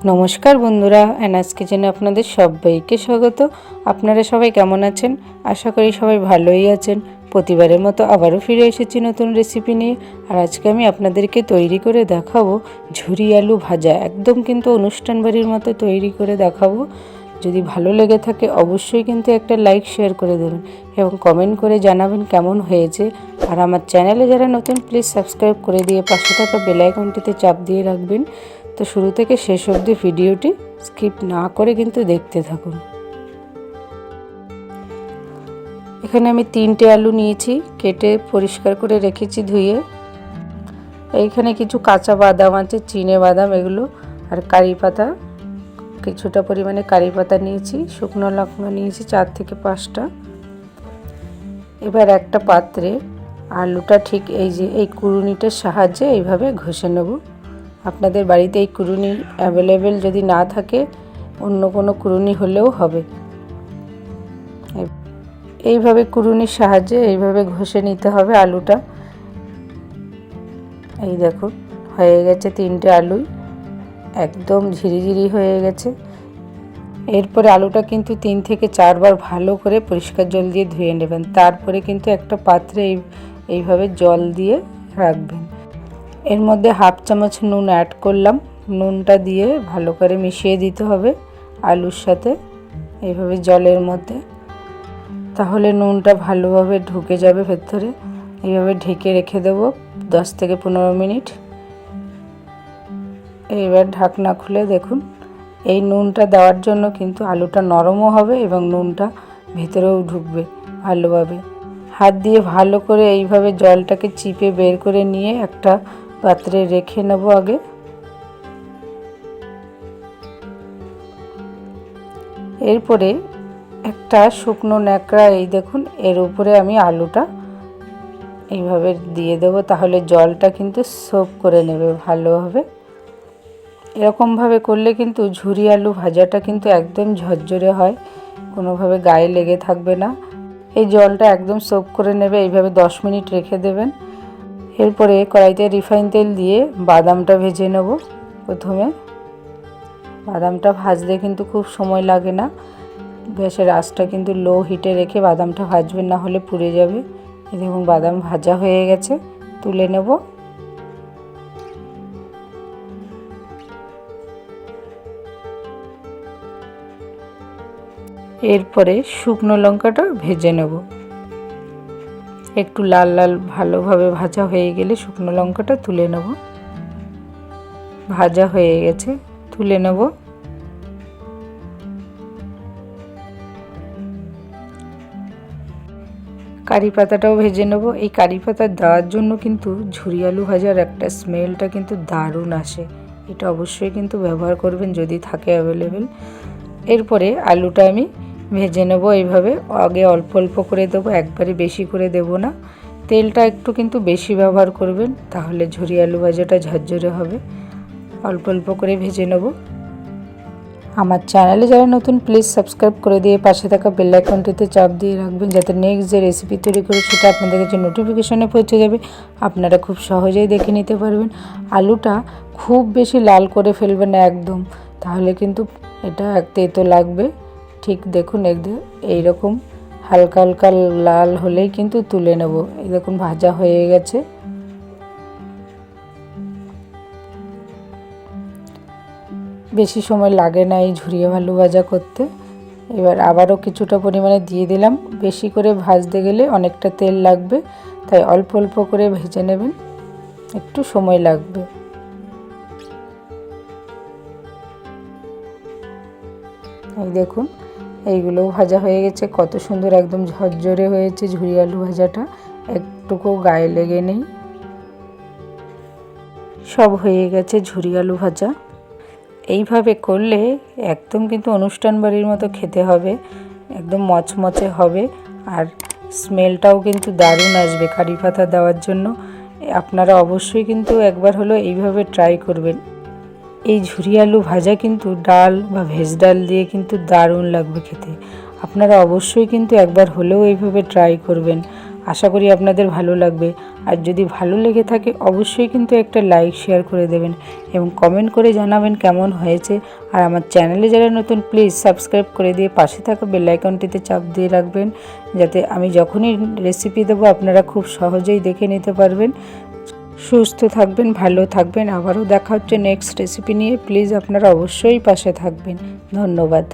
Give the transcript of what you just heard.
নমস্কার বন্ধুরা, অ্যানাস কিচেনে আপনাদের সবাইকে স্বাগত। আপনারা সবাই কেমন আছেন? আশা করি সবাই ভালোই আছেন। প্রতিবারের মতো আবারও ফিরে এসেছি নতুন রেসিপি নিয়ে। আর আজকে আমি আপনাদেরকে তৈরি করে দেখাবো ঝুরি আলু ভাজা। একদম কিন্তু অনুষ্ঠান বাড়ির মতো তৈরি করে দেখাবো। যদি ভালো লেগে থাকে অবশ্যই কিন্তু একটা লাইক শেয়ার করে দেবেন এবং কমেন্ট করে জানাবেন কেমন হয়েছে। আর আমার চ্যানেলে যারা নতুন প্লিজ সাবস্ক্রাইব করে দিয়ে পাশে থাকা বেল আইকনটিতে চাপ দিয়ে রাখবেন। তো শুরু থেকে শেষ অবধি ভিডিওটি স্কিপ না করে কিন্তু দেখতে থাকুন। এখানে আমি তিনটে আলু নিয়েছি, কেটে পরিষ্কার করে রেখেছি ধুয়ে। এইখানে কিছু কাঁচা বাদাম আছে, চিনে বাদাম এগুলো আর কারি পাতা। কিছুটা পরিমাণে কারি পাতা নিয়েছি, শুকনো লঙ্কা নিয়েছি চার থেকে পাঁচটা। এবার একটা পাত্রে আলুটা ঠিক এই যে, এই কুড়ুনিটার সাহায্যে এইভাবে ঘষে নেব। আপনাদের বাড়িতে এই কুড়ুনি অ্যাভেলেবেল যদি না থাকে, অন্য কোনো কুরুনি হলেও হবে। এইভাবে কুরুনির সাহায্যে এইভাবে ঘষে নিতে হবে আলুটা। এই দেখুন, হয়ে গেছে তিনটে আলুই। একদম ঝিরিঝিরি হয়ে গেছে। এরপরে আলুটা কিন্তু তিন থেকে চারবার ভালো করে পরিষ্কার জল দিয়ে ধুয়ে নেবেন। তারপরে কিন্তু একটা পাত্রে এই, এইভাবে জল দিয়ে রাখবেন। এর মধ্যে হাফ চামচ নুন অ্যাড করলাম। নুনটা দিয়ে ভালো করে মিশিয়ে দিতে হবে আলুর সাথে এইভাবে জলের মধ্যে। তাহলে নুনটা ভালোভাবে ঢুকে যাবে ভেতরে। এইভাবে ঢেকে রেখে দেবো দশ থেকে পনেরো মিনিট। এইবার ঢাকনা খুলে দেখুন। এই নুনটা দেওয়ার জন্য কিন্তু আলুটা নরমও হবে এবং নুনটা ভেতরেও ঢুকবে ভালোভাবে। হাত দিয়ে ভালো করে এইভাবে জলটাকে চিপে বের করে নিয়ে একটা পাত্রে রেখে নেব আগে। এরপরে একটা শুকনো ন্যাকড়া, এই দেখুন, এর উপরে আমি আলুটা এইভাবে দিয়ে দেব, তাহলে জলটা কিন্তু সোপ করে নেবে ভালোভাবে এরকমভাবে করলে কিন্তু ঝুরি আলু ভাজাটা কিন্তু একদম ঝরঝরে হয়, কোনোভাবে গায়ে লেগে থাকবে না। এই জলটা একদম সোপ করে নেবে, এইভাবে দশ মিনিট রেখে দেবেন। এরপরে কড়াইতে রিফাইন তেল দিয়ে বাদামটা ভেজে নেব প্রথমে। বাদামটা ভাজতে কিন্তু খুব সময় লাগে না। গ্যাসের আঁচটা কিন্তু লো হিটে রেখে বাদামটা ভাজবেন, না হলে পুড়ে যাবে। দেখুন, বাদাম ভাজা হয়ে গেছে, তুলে নেব। এরপরে শুকনো লঙ্কাটা ভেজে নেব। একটু লাল লাল ভালোভাবে ভাজা হয়ে গেলে শুকনো লঙ্কাটা তুলে নেব। ভাজা হয়ে গেছে, তুলে নেব। কারি পাতাটাও ভেজে নেব। এই কারি পাতা দেওয়ার জন্য কিন্তু ঝুরি আলু ভাজার একটা স্মেলটা কিন্তু দারুণ আসে। এটা অবশ্যই কিন্তু ব্যবহার করবেন যদি থাকে অ্যাভেলেবেল। এরপরে আলুটা আমি ভেজে নেব এইভাবে। আগে অল্প অল্প করে দেবো একবারে বেশি করে দেব না। তেলটা একটু কিন্তু বেশি ব্যবহার করবেন, তাহলে ঝুরি আলু ভাজাটা ঝরঝরে হবে। অল্প অল্প করে ভেজে নেব। আমার চ্যানেলে যারা নতুন, প্লিজ সাবস্ক্রাইব করে দিয়ে পাশে থাকা বেল আইকনটিতে চাপ দিয়ে রাখবেন, যাতে নেক্সট যে রেসিপি তৈরি করে সেটা আপনাদের কাছে নোটিফিকেশনে পৌঁছে যাবে। আপনারা খুব সহজেই দেখে নিতে পারবেন। আলুটা খুব বেশি লাল করে ফেলবেন না একদম, তাহলে কিন্তু এটা তেতো লাগবে। ঠিক দেখুন একদম এইরকম হালকা হালকা লাল হলেই কিন্তু তুলে নেব। এই দেখুন, ভাজা হয়ে গেছে। বেশি সময় লাগে না এই ঝুরিয়ে ভালু ভাজা করতে। এবার আবারও কিছুটা পরিমাণে দিয়ে দিলাম। বেশি করে ভাজতে গেলে অনেকটা তেল লাগবে, তাই অল্প অল্প করে ভেজে নেবেন। একটু সময় লাগবে। এই দেখুন এইগুলোও ভাজা হয়ে গেছে। কত সুন্দর একদম ঝরঝরে হয়েছে ঝুরি আলু ভাজাটা। একটুকু গায়ে লেগে নেই। সব হয়ে গেছে ঝুরি আলু ভাজা। এইভাবে করলে একদম কিন্তু অনুষ্ঠান বাড়ির মতো খেতে হবে। একদম মচমচে হবে। আর স্মেলটাও কিন্তু দারুণ আসবে কারি পাতা দেওয়ার জন্য। আপনারা অবশ্যই কিন্তু একবার হলো এইভাবে ট্রাই করবেন। এই ঝুরি আলু ভাজা কিন্তু ডাল বা ভেজ ডাল দিয়ে কিন্তু দারুণ লাগবে খেতে। আপনারা অবশ্যই কিন্তু একবার হলেও এইভাবে ট্রাই করবেন। আশা করি আপনাদের ভালো লাগবে। আর যদি ভালো লেগে থাকে, অবশ্যই কিন্তু একটা লাইক শেয়ার করে দেবেন এবং কমেন্ট করে জানাবেন কেমন হয়েছে। আর আমার চ্যানেলে যারা নতুন প্লিজ সাবস্ক্রাইব করে দিয়ে পাশে থাকা বেল আইকনটিতে চাপ দিয়ে রাখবেন। যাতে আমি যখনই রেসিপি দেবো, আপনারা খুব সহজেই দেখে নিতে পারবেন। সুস্থ থাকবেন, ভালো থাকবেন। আবারও দেখা হচ্ছে নেক্সট রেসিপি নিয়ে। প্লিজ আপনারা অবশ্যই পাশে থাকবেন। ধন্যবাদ।